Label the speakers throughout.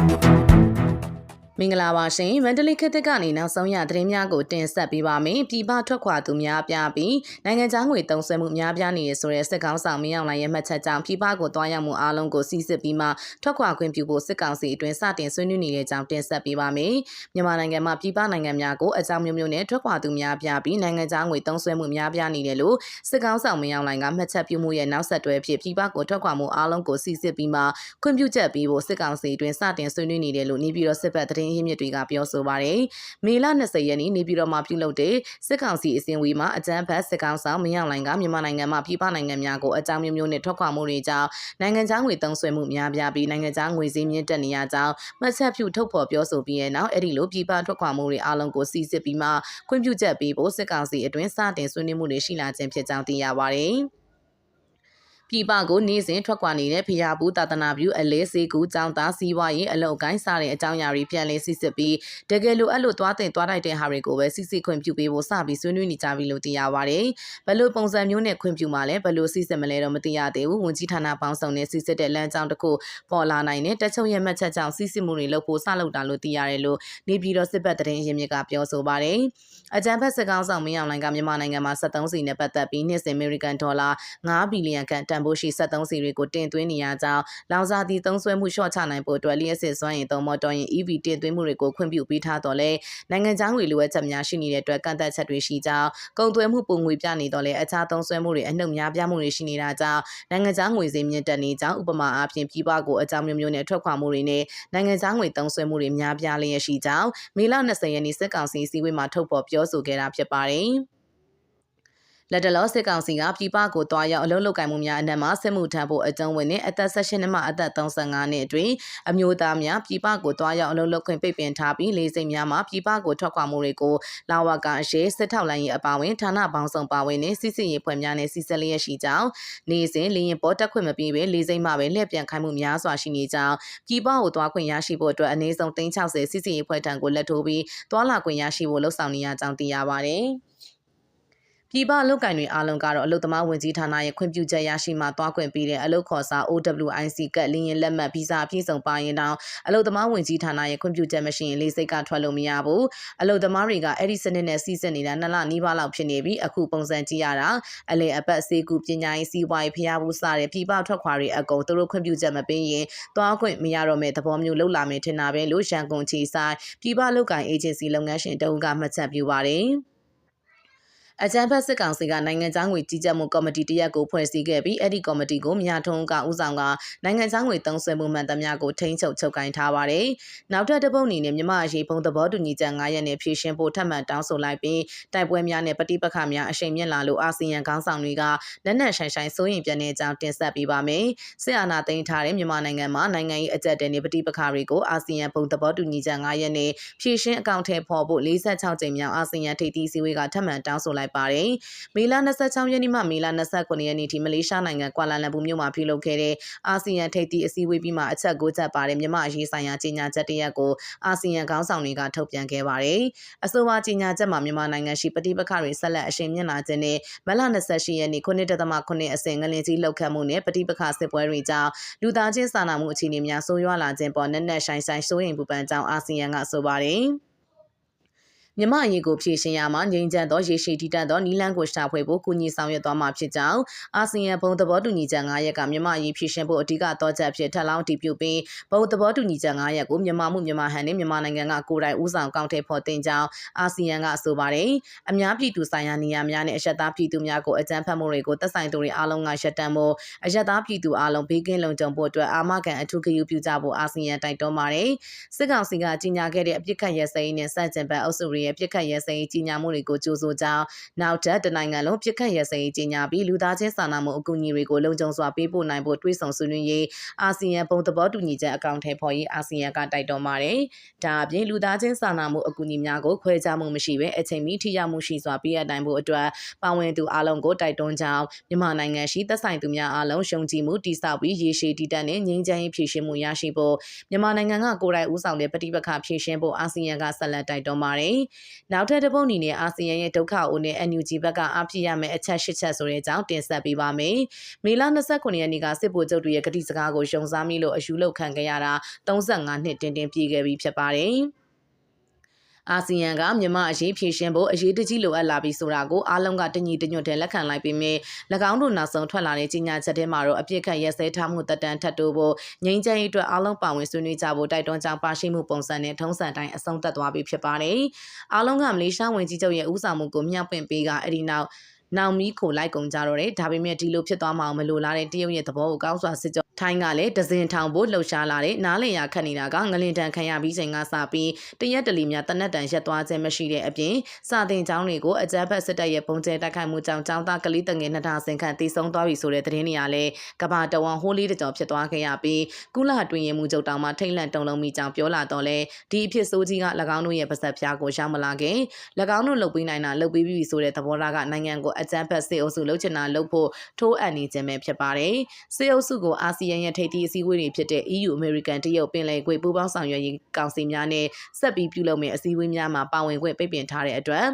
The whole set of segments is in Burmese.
Speaker 1: Thank you. မင်္ဂလာပါရှင်မန္တလေးခေတ်သစ်ကနေနောက်ဆုံးရသတင်းများကိုတင်ဆက်ပေးပါမယ်ပြည်ပထွက်ခွာသူများပြပြီးနိုင်ငံခြားငွေတုံးဆွဲမှုများပြားနေရဆိုတဲ့စစ်ကောင်ဆောင်မင်းအောင်လှိုင်ရဲ့မှတ်ချက်ကြောင့်ပြည်ပကိုတွားရောက်မှုအားလုံးကိုစီစစ်ပြီးမှထွက်ခွာခွင့်ပြုဖို့စစ်ကောင်စီအတွင်းစတင်ဆွေးနွေးနေတဲ့အကြောင်းတင်ဆက်ပေးပါမယ်မြန်မာနိုင်ငံမှာပြည်ပနိုင်ငံများကိုအကြောင်းမျိုးမျိုးနဲ့ထွက်ခွာသူများပြပြီးနိုင်ငံခြားငွေတုံးဆွဲမှုများပြားနေတယ်လို့စစ်ကောင်ဆောင်မင်းအောင်လှိုင်ကမှတ်ချက်ပြုမှုရဲ့နောက်ဆက်တွဲဖြစ်ပြည်ပကိုထွက်ခွာမှုအားလုံးကိုစီစစ်ပြီးမှခွင့်ပြုချက်ပေးဖို့စစ်ကောင်စီအတွင်းစတင်ဆွေးနွေးနေတယ်လို့နေပြည်တော်စစ်ဘက်သတင်းရင်းမြစ်တွေကပြောဆိုပါတယ်။မေလ20ရက်နေ့နေပြည်တော်မှာပြုလုပ်တဲ့စစ်ကောင်စီအစည်းအဝေးမှာအကြမ်းဖက်စစ်ကောင်ဆောင်မင်းအောင်လှိုင်ကမြန်မာနိုင်ငံမှာပြည်ပနိုင်ငံများကိုအကြောင်းမျိုးမျိုးနဲ့ထွက်ခွာမှုတွေကြောင့်နိုင်ငံခြားငွေသုံးစွဲမှုများပြားပြီးနိုင်ငံခြားငွေစည်းမြင့်တက်နေရကြောင်းမှတ်ချက်ပြုထုတ်ဖော်ပြောဆိုပြီးတဲ့နောက်အဲ့ဒီလိုပြည်ပထွက်ခွာမှုတွေအလုံးကိုစီစစ်ပြီးမှခွင့်ပြုချက်ပေးဖို့စစ်ကောင်စီအတွင်းစတင်ဆွေးနွေးမှုတွေရှိလာခြင်းဖြစ်ကြောင်းသိရပါတယ်။ ပြည်ပကိုနေ့စဉ်ထွက်ခွာနေတဲ့ဖျားဘူးတာသနာပြုအလဲစေကူចောင်းသားစီးပွားရေးအလုပ်ကိုင်းစားတဲ့အကြောင်းအရာတွေပြန်လည်စစ်စစ်ပြီးတကယ်လို့အဲ့လိုသွားတင်သွားတိုက်တဲ့ဟာတွေကိုပဲစစ်စစ်ခွင့်ပြုပေးဖို့စပြီးဆွေးနွေးနေကြပြီလို့သိရပါတယ်။ဘယ်လိုပုံစံမျိုးနဲ့ခွင့်ပြုမှလဲဘယ်လိုစစ်စစ်မလဲတော့မသိရသေးဘူး။ဝန်ကြီးဌာနပေါင်းစုံနဲ့စစ်စစ်တဲ့လမ်းကြောင်းတစ်ခုပေါ်လာနိုင်တဲ့တက်ချုံရဲ့မှတ်ချက်ကြောင့်စစ်စစ်မှုတွေလုပ်ဖို့စလုပ်တာလို့သိရတယ်လို့နေပြည်တော်စစ်ဘက်တရင်ရင်းမြစ်ကပြောဆိုပါတယ်။အကြံဖက်စစ်ကောင်ဆောင်မင်းအောင်လှိုင်ကမြန်မာနိုင်ငံမှာ73စီနဲ့ပတ်သက်ပြီးနှစ်စဉ်အမေရိကန်ဒေါ်လာ9ဘီလီယံခန့်တန်ဖိုးရှိ73စီတွေကိုတင်သွင်းနေရကြောင်းလောင်စာတီသုံးစွဲမှုလျှော့ချနိုင်ဖို့အတွက်လျှက်စစ်စွမ်းရည်သုံးမော်တော်ယာဉ် EV တင်သွင်းမှုတွေကိုခွင့်ပြုပေးထားတော့လဲနိုင်ငံခြားငွေလိုအပ်ချက်များရှိနေတဲ့အတွက်ကန့်သက်ချက်တွေရှိကြောင်းကုန်သွယ်မှုပုံငွေပြနေတော့လဲအခြားသုံးစွဲမှုတွေအနှုတ်များပြားမှုတွေရှိနေတာကြောင့်နိုင်ငံခြားငွေစည်းမြင့်တက်နေကြောင်းဥပမာအားဖြင့်ပြည်ပကိုအကြောင်းမျိုးမျိုးနဲ့ထွက်ခွာမှုတွေနဲ့နိုင်ငံခြားငွေသုံးစွဲမှုတွေများပြားလျက်ရှိကြောင်းမေလ20ရက်နေ့စစ်ကောင်စီစည်းဝေးမှာထုတ်ဖော်ပြောဆိုခဲ့တာဖြစ်ပါတယ်။ လက်တလောစစ်ကောင်စီကပြည်ပကိုတွားရောက်အလုပ်လုပ်ကိုင်မှုများအနက်မှာစစ်မှုထမ်းဖို့အကြုံဝင်တဲ့အသက်16နှစ်မှအသက်35နှစ်အတွင်းအမျိုးသားများပြည်ပကိုတွားရောက်အလုပ်လုပ်ခွင့်ပိတ်ပင်ထားပြီးလေးစိတ်များမှာပြည်ပကိုထွက်ခွာမှုတွေကိုလာဝကအရှိစစ်ထောက်လိုင်းရေးအပါဝင်ဌာနပေါင်းစုံပါဝင်နေစစ်စစ်ရေးဖွဲ့များနဲ့စီစက်လျက်ရှိကြောင်းနေစဉ်လေရင်ပေါ်တက်ခွင့်မပေးဘဲလေးစိတ်မှပဲလှည့်ပြန်ခိုင်းမှုများစွာရှိနေကြောင်းပြည်ပကိုတွားခွင့်ရရှိဖို့အတွက်အနည်းဆုံး360စစ်စစ်ရေးဖွဲ့ထံကိုလက်ထိုးပြီးတွားလာခွင့်ရရှိဖို့လှုံ့ဆော်နေရကြောင်းသိရပါတယ်။ ပြည်ပလုတ်ကင်တွေအားလုံးကတော့အလုသမားဝင်ကြီးဌာနရဲ့ခွင့်ပြုချက်ရရှိမှသွားခွင့်ပေးတဲ့အလုခေါ်စာ OWIC ကလင်းရင်လက်မှတ်ဗီဇာပြည့်စုံပါရင်တောင်အလုသမားဝင်ကြီးဌာနရဲ့ခွင့်ပြုချက်မရှိရင်လေးစိတ်ကထွက်လို့မရဘူးအလုသမားတွေကအဲ့ဒီစနစ်နဲ့စီးစက်နေတာနှစ်လနီးပါးလောက်ဖြစ်နေပြီးအခုပုံစံကြည့်ရတာအလေအပတ်စေကူပညာရေးစီးပွားရေးဖျားဘူးစတဲ့ပြည်ပထွက်ခွာတွေအကုန်သူတို့ခွင့်ပြုချက်မပေးရင်သွားခွင့်မရတော့မဲ့သဘောမျိုးလောက်လာမယ်ထင်တာပဲလို့ရန်ကုန်ချီဆိုင်ပြည်ပလုတ်ကင်အေဂျင်စီလုပ်ငန်းရှင်တအုပ်ကမှတ်ချက်ပြုပါတယ် အကြံဖက်စစ်ကောင်စီကနိုင်ငံသားငွေကြီးကြပ်မှုကော်မတီတရက်ကိုဖွဲ့စည်းခဲ့ပြီးအဲ့ဒီကော်မတီကိုမြထုံးကဦးဆောင်ကနိုင်ငံသားငွေသုံးစွဲမှုမှန်သမျှကိုထိန်းချုပ်ချုပ်ကိုင်ထားပါတယ်။နောက်ထပ်တစ်ပုတ်အနေနဲ့မြမအရေးဘုံသဘောတူညီချက်9ရက်နဲ့ဖြည့်ရှင်းဖို့ထပ်မံတောင်းဆိုလိုက်ပြီးတိုက်ပွဲများနဲ့ပဋိပက္ခများအရှိန်မြင့်လာလို့အာဆီယံခေါင်းဆောင်တွေကလက်နက်ဆိုင်ဆိုင်စိုးရင်ပြနေကြောင်းတင်ဆက်ပေးပါမယ်။စစ်အာဏာသိမ်းထားတဲ့မြန်မာနိုင်ငံမှာနိုင်ငံရေးအကြက်တဲနဲ့ပဋိပက္ခတွေကိုအာဆီယံဘုံသဘောတူညီချက်9ရက်နဲ့ဖြည့်ရှင်းအကောင့်ထဲပေါ်ဖို့46ကြိမ်မြောက်အာဆီယံထိပ်သီးစည်းဝေးကထပ်မံတောင်းဆိုလိုက်လိုက်ပါတယ်။မေလ26ရက်နေ့မှမေလ29ရက်နေ့ထိမလေးရှားနိုင်ငံကွာလာလမ်ပူမြို့မှာပြုလုပ်ခဲ့တဲ့အာဆီယံထိပ်သီးအစည်းအဝေးပြီးမှအချက်၉ချက်ပါတဲ့မြန်မာအရေးဆိုင်ရာကြေညာချက်တရက်ကိုအာဆီယံခေါင်းဆောင်တွေကထုတ်ပြန်ခဲ့ပါတယ်။အဆိုပါကြေညာချက်မှာမြန်မာနိုင်ငံရှိပဋိပက္ခတွေဆက်လက်အရှိန်မြင့်လာခြင်းနဲ့မလ28ရက်နေ့9.9အဆင့်ငလင်ကြီးလောက်ခတ်မှုနဲ့ပဋိပက္ခစစ်ပွဲတွေကြောင့်လူသားချင်းစာနာမှုအခြေအနေများဆိုးရွားလာခြင်းပေါ်နက်နက်ဆိုင်ဆိုင်စိုးရိမ်ပူပန်ကြောင်းအာဆီယံကဆိုပါတယ်။ မြမအရေးကိုဖြည့်ရှင်းရမှာငြိမ်းချမ်းသောရေရှည်တည်တံ့သောနီလန်းကိုရှာဖွေဖို့ကူညီဆောင်ရွက်သွားမှာဖြစ်ကြောင်းအာဆီယံဘုံသဘောတူညီချက်9ရက်ကမြမအရေးဖြည့်ရှင်းဖို့အဓိကတော့ချက်ဖြစ်ထပ်လောင်းတည်ပြုပြီးဘုံသဘောတူညီချက်9ရက်ကိုမြန်မာမှုမြန်မာဟန်နဲ့မြန်မာနိုင်ငံကကိုယ်တိုင်ဦးဆောင်ကောင်းထည့်ဖော်တင်ကြောင်းအာဆီယံကဆိုပါတယ်အများပြည်သူဆိုင်ရာနေရာများနဲ့အယက်သားပြည်သူများကိုအကြမ်းဖက်မှုတွေကိုသက်ဆိုင်သူတွေအားလုံးကရှက်တမ်းဖို့အယက်သားပြည်သူအားလုံးဘေးကင်းလုံခြုံဖို့အတွက်အာမခံအထူးဂရုပြုကြဖို့အာဆီယံတိုက်တွန်းပါတယ်စစ်ကောင်စီကကြီးညာခဲ့တဲ့အပြစ်ခတ်ရဲစိမ်းနဲ့စန့်ကျင်ဘက်အုပ်စုတွေရဲ့ပြစ်ခတ်ရဲစဲရေးကြီးညာမှုတွေကိုကြိုးဆိုကြောင်းနောက်ထပ်တနိုင်ငံလုံးပြစ်ခတ်ရဲစဲရေးကြီးညာပြီးလူသားချင်းစာနာမှုအကူအညီတွေကိုလုံခြုံစွာပေးပို့နိုင်ဖို့တွေးဆောင်ဆွေးနွေးရေးအာဆီယံပုံသဘောတူညီချက်အကောင့်ထဲပေါ်ရေးအာဆီယံကတိုက်တွန်းပါတယ်။ဒါအပြင်လူသားချင်းစာနာမှုအကူအညီများကိုခွဲခြားမှုမရှိဘဲအချိန်မီထိရောက်မှုရှိစွာပေးအပ်နိုင်ဖို့အတွက်ပါဝင်သူအလုံးကိုတိုက်တွန်းကြောင်းမြန်မာနိုင်ငံရှိသက်ဆိုင်သူများအလုံးရှုံကြည်မှုတိစောက်ပြီးရေရှည်တည်တံ့တဲ့ငြိမ်းချမ်းရေးဖြည့်ရှင်မှုရရှိဖို့မြန်မာနိုင်ငံကကိုယ်တိုင်ဦးဆောင်တဲ့ပဋိပက္ခဖြည့်ရှင်ဖို့အာဆီယံကဆက်လက်တိုက်တွန်းပါတယ်။နောက်ထပ်တစ်ပုတ်အနေနဲ့အာဆီယံရဲ့ဒုက္ခအိုနဲ့ NUG ဘက်ကအားဖြစ်ရမယ့်အချက်၈ချက်ဆိုတဲ့အကြောင်းတင်ဆက်ပေးပါမယ်။မေလ29ရက်နေ့ကစစ်ဗိုလ်ချုပ်တွေရဲ့ကတိစကားကိုရှုံစားမိလို့အယူလောက်ခံခဲ့ရတာ35နှစ်တင်တင်ပြည့်ခဲ့ပြီဖြစ်ပါတယ်။ အာဆီယံကမြန်မာအရေးဖြည့်ရှင်ဖို့အရေးတကြီးလိုအပ်လာပြီဆိုတာကိုအားလုံးကတညီတညွတ်တည်းလက်ခံလိုက်ပြီးမြဲ၎င်းတို့နောက်ဆုံးထွက်လာတဲ့ကြီးညာချက်ထဲမှာတော့အပြစ်ခတ်ရက်စဲထားမှုတက်တန်းထပ်တိုးဖို့ငြိမ်းချမ်းရေးအတွက်အားလုံးပါဝင်ဆွေးနွေးကြဖို့တိုက်တွန်းကြောင်းပါရှိမှုပုံစံနဲ့ထုံးစံတိုင်းအဆုံးသတ်သွားပြီဖြစ်ပါတယ်။အားလုံးကမလေးရှားဝင်ကြီးချုပ်ရဲ့ဥဆောင်မှုကိုမျှပွင့်ပေးကအဲ့ဒီနောက် နောင်မီခိုလိုက်ကုန်ကြတော့တယ်ဒါပေမဲ့ဒီလိုဖြစ်သွားမှအောင်မလိုလားတဲ့တရုတ်ရဲ့သဘောကိုကောင်းစွာစစ်ကြောထိုင်းကလည်းဒဇင်ထောင်ဖို့လှုပ်ရှားလာတဲ့နားလည်ရခတ်နေတာကငလင်တန်ခံရပြီးချိန်ကစပြီးတရက်တလီများတနက်တန်ရက်သွားခြင်းမရှိတဲ့အပြင်စာတင်ကျောင်းတွေကိုအကြမ်းဖက်စစ်တပ်ရဲ့ပုံကျဲတိုက်ခိုက်မှုကြောင့်ကျောင်းသားကလေးတငယ်နှစ်ထာစင်ခန့်တည်ဆုံသွားပြီဆိုတဲ့သတင်းတွေကလည်းကဘာတဝန်ဟိုးလေးတကြောဖြစ်သွားခဲ့ရပြီးကုလတွင်ရင်မှုချုပ်တောင်မှထိတ်လန့်တုန်လုံးမိကြောင်းပြောလာတော့လဲဒီအဖြစ်ဆိုးကြီးက၎င်းတို့ရဲ့ပါဆက်ဖျားကိုရောက်မလာခင်၎င်းတို့လှုပ်ပြီးနိုင်တာလှုပ်ပြီးပြီဆိုတဲ့သဘောထားကနိုင်ငံကိုအကြမ်းဖက်စစ်အုပ်စုလှုပ်ချင်တာလှုပ်ဖို့ထိုးအပ်နေခြင်းပဲဖြစ်ပါတယ်စစ်အုပ်စုကိုအာဆီယံရဲ့ထိပ်သီးအစည်းအဝေးတွေဖြစ်တဲ့ EU American တရုတ်ပင်လယ်ကွေ့ပူးပေါင်းဆောင်ရွက်ရေးကောင်စီများနဲ့ဆက်ပြီးပြုလုပ်မယ့်အစည်းအဝေးများမှာပါဝင်ခွင့်ပိတ်ပင်ထားတဲ့အတွက်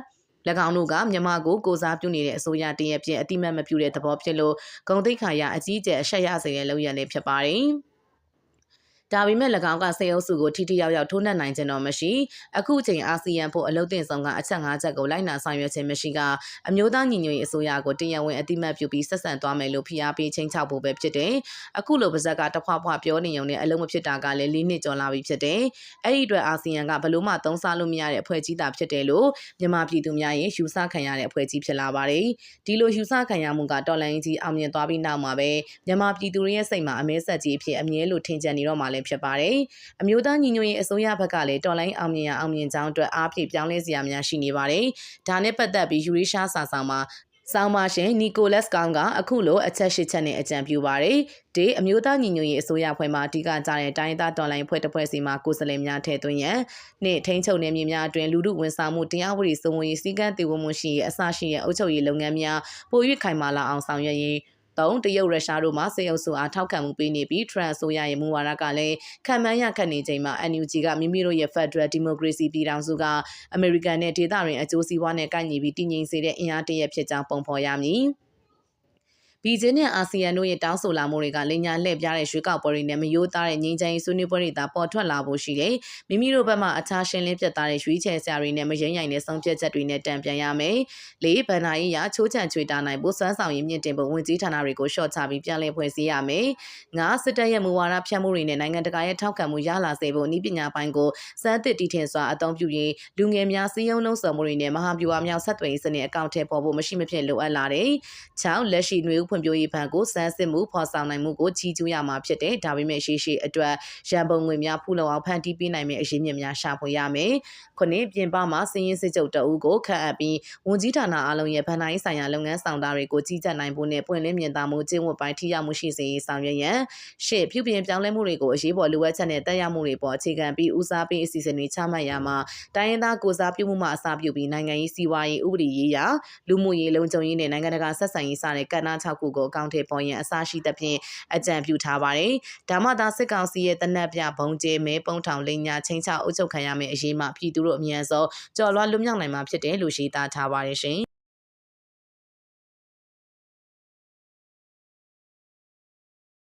Speaker 1: ၎င်းတို့ကမြန်မာကိုကိုစားပြုနေတဲ့အစိုးရတရပြင်းအတိမတ်မပြုတဲ့သဘောဖြစ်လို့ဂုံတိတ်ခါရအကြီးအကျယ်အဆက်ရစေတဲ့လုပ်ရည်လည်းဖြစ်ပါတယ်။ ဒါပေမဲ့၎င်းကစေအုပ်စုကိုထိထိရောက်ရောက်ထိုးနှက်နိုင်ခြင်းတော့မရှိအခုချိန်အာဆီယံဖို့အလုတ်တင်ဆောင်ကအချက်၅ချက်ကိုလိုက်နာဆောင်ရွက်ခြင်းမရှိကအမျိုးသားညီညွတ်ရေးအစိုးရကိုတရားဝင်အတိမတ်ပြုပြီးဆက်ဆံသွားမယ်လို့ဖိအားပေးချင်းချောက်ဖို့ပဲဖြစ်တယ်အခုလိုပါဇက်ကတဖွာဖွာပြောနေုံနဲ့အလုံးမဖြစ်တာကလည်း၄နှစ်ကျော်လာပြီဖြစ်တယ်အဲ့ဒီအတွက်အာဆီယံကဘလို့မှသုံးစားလို့မရတဲ့အဖွဲ့ကြီးတာဖြစ်တယ်လို့မြန်မာပြည်သူများရဲ့ယူဆခံရတဲ့အဖွဲ့ကြီးဖြစ်လာပါတယ်ဒီလိုယူဆခံရမှုကတော်လိုင်းကြီးအောင်မြင်သွားပြီးနောက်မှာပဲမြန်မာပြည်သူတွေရဲ့စိတ်မှာအမဲဆက်ကြီးအဖြစ်အမြဲလို့ထင်ကြနေတော့မှလည်းဖြစ်ပါတယ်။အမျိုးသားညီညွတ်ရေးအစိုးရဘက်ကလည်းတော်လိုင်းအောင်မြင်ရအောင်မြင်ကြောင်းအတွက်အားဖြည့်ပြောင်းလဲစရာများရှိနေပါတယ်။ဒါနဲ့ပတ်သက်ပြီးယူရီရှားစာဆောင်မှာဆောင်းပါရှင်နီကိုလက်စ်ကောင်ကအခုလိုအချက်ရှိချက်နဲ့အကြံပြုပါတယ်။ဒီအမျိုးသားညီညွတ်ရေးအစိုးရဖွဲ့မှအဓိကကြတဲ့တိုင်းသားတော်လိုင်းဖွဲ့တစ်ဖွဲ့စီမှာကိုယ်စားလှယ်များထည့်သွင်းရန်နှင့်ထိန်းချုပ်နေမြေများအတွင်လူမှုဝန်ဆောင်မှုတရားဝတီစုံဝင်ရေးစည်းကမ်းတည်ဝမှုရှိအစရှိရဲ့အုပ်ချုပ်ရေးလုပ်ငန်းများပို၍ခိုင်မာလာအောင်ဆောင်ရွက်ရေး ၃တရုတ်ရုရှားတို့မှစေအုပ်စုအားထောက်ခံမှုပေးနေပြီးထရန်ဆိုရရဲ့မူဝါဒကလည်းခံမှန်းရခတ်နေချိန်မှာ NUG ကမိမိတို့ရဲ့ Federal Democracy ပြည်ထောင်စုကအမေရိကန်နဲ့ဒေသတွင်အကျိုးစီးပွားနဲ့ကိုက်ညီပြီးတည်ငြိမ်စေတဲ့အင်အားတရက်ဖြစ်ကြောင်းပုံဖော်ရမည်။ ဘီဂျင်းနဲ့အာဆီယံတို့ရဲ့တောင်းဆိုလာမှုတွေကလင်ညာလှည့်ပြတဲ့ရွေးကောက်ပွဲတွေနဲ့မယိုးသားတဲ့ငြိမ်းချမ်းရေးဆွေးနွေးပွဲတွေသာပေါ်ထွက်လာဖို့ရှိတယ်။မိမိတို့ဘက်မှအခြားရှင်းလင်းပြတ်သားတဲ့ရွေးချယ်စရာတွေနဲ့မရင်ရိုင်တဲ့ဆုံးဖြတ်ချက်တွေနဲ့တံပြန်ရမယ်။လေးဗန်နာရေးရချိုးချံချွေတာနိုင်ဖို့စွမ်းဆောင်ရည်မြင့်တင်ဖို့ဝင်ကြီးဌာနတွေကိုရှော့ချပြီးပြန်လည်ဖွဲ့စည်းရမယ်။ငါစစ်တပ်ရဲ့မူဝါဒဖြတ်မှုတွေနဲ့နိုင်ငံတကာရဲ့ထောက်ခံမှုရလာစေဖို့ဤပညာပိုင်းကိုစမ်းသစ်တည်ထင်စွာအသုံးပြုရင်လူငယ်များစည်းရုံးလုံးစုံမှုတွေနဲ့မဟာဗျူဟာမြောက်ဆက်သွယ်ရေးစနစ်အကောင့်ထဲပေါ်ဖို့မရှိမဖြစ်လိုအပ်လာတယ်။ချောင်းလက်ရှိຫນွေဥဖွံ့ဖြိုးရေးဘဏ်ကိုစမ်းစစ်မှုဖော်ဆောင်နိုင်မှုကိုကြီးကျူးရမှာဖြစ်တယ်ဒါပေမဲ့ရှေ့ရှေ့အတွက်ရန်ပုံငွေများဖူလုံအောင်ဖန်တီးပေးနိုင်မယ့်အရေးမြစ်များရှာဖွေရမယ်ခုနှစ်ပြင်ပမှာစည်ရင်စစ်ချုပ်တအုပ်ကိုခန့်အပ်ပြီးဝန်ကြီးဌာနအားလုံးရဲ့ဗန်နိုင်ဆိုင်ရာလုပ်ငန်းဆောင်တာတွေကိုကြီးကြပ်နိုင်ဖို့နဲ့ပွင့်လင်းမြင်သာမှုကျင့်ဝတ်ပိုင်းထိရောက်မှုရှိစေရေးဆောင်ရွက်ရန်ရှေ့ပြုပြင်ပြောင်းလဲမှုတွေကိုအရေးပေါ်လိုအပ်ချက်နဲ့တက်ရောက်မှုတွေပေါ်အခြေခံပြီးဦးစားပေးအစီအစဉ်တွေချမှတ်ရမှာတိုင်းရင်းသားကိုစားပြုမှုမှအစပြုပြီးနိုင်ငံရေးစီးပွားရေးဥပဒေရေးရာလူမှုရေးလုံခြုံရေးနဲ့နိုင်ငံတကာဆက်ဆံရေးစတဲ့ကဏ္ဍ6ခုကိုအကောင့်ထဲပေါ်ရန်အစရှိသဖြင့်အကြံပြုထားပါတယ်။ဒါမှသာစစ်ကောင်စီရဲ့တနက်ပြဘုံကျဲမဲပုံထောင်လိန်ညာချင်းချအုပ်ချုပ်ခံရမယ့်အရေးမှပြည်သူတို့အမြန်ဆုံးကြော်လွှားလွတ်မြောက်နိုင်မှာဖြစ်တယ်လို့ရှင်းသားထားပါတယ်ရှင်